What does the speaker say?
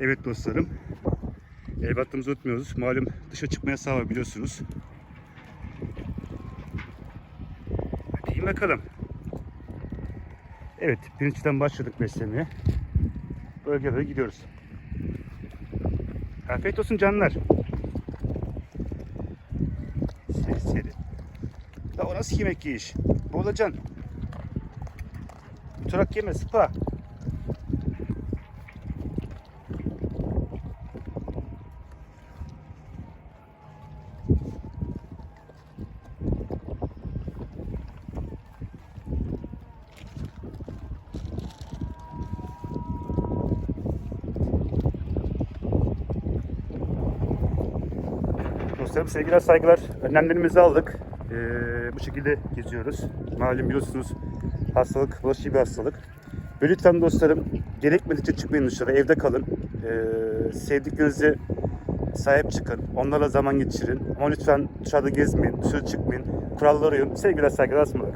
Evet dostlarım. Ev hattımızı unutmuyoruz. Malum dışa çıkmaya sağ biliyorsunuz. Hadi in bakalım. Evet, pirinçten başladık beslemeye. Bölgelere gidiyoruz. Afiyet olsun canlar. Seri seri. La o nasıl yemek yiyiş? Boğulacaksın. Turak yeme, sıpa. Dostlarım sevgiler saygılar. Önlemlerimizi aldık. Ee, bu şekilde geziyoruz. Malum biliyorsunuz hastalık bulaşıcı bir hastalık. Ve lütfen dostlarım gerekmedikçe çıkmayın dışarı. Evde kalın. Ee, sevdiklerinize sahip çıkın. Onlarla zaman geçirin. Ama lütfen dışarıda gezmeyin. Dışarı çıkmayın. Kurallara uyun. Sevgiler saygılar sunmalar.